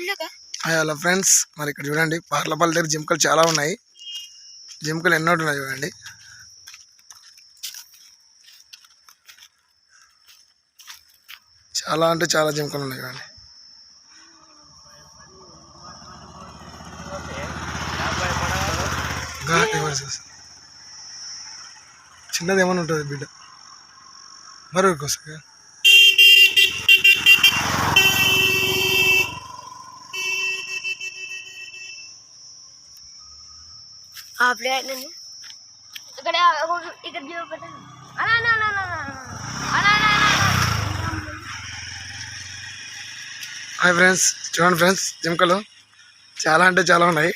Hi hello friends. మరి ఇక్కడ చూడండి పార్లపల్లి దగ్గర జింకలు చాలా ఉన్నాయి. జింకలు ఎన్నో ఉన్నాయి చూడండి. చాలా అంటే చాలా జింకలు ఉన్నాయి చూడండి. చిన్నది ఏమైనా ఉంటుంది బిడ్డ? మరొకసారి ఆ ఇక్కడ హాయ్ ఫ్రెండ్స్ చూడండి ఫ్రెండ్స్ జింకలు చాలా అంటే చాలా ఉన్నాయి.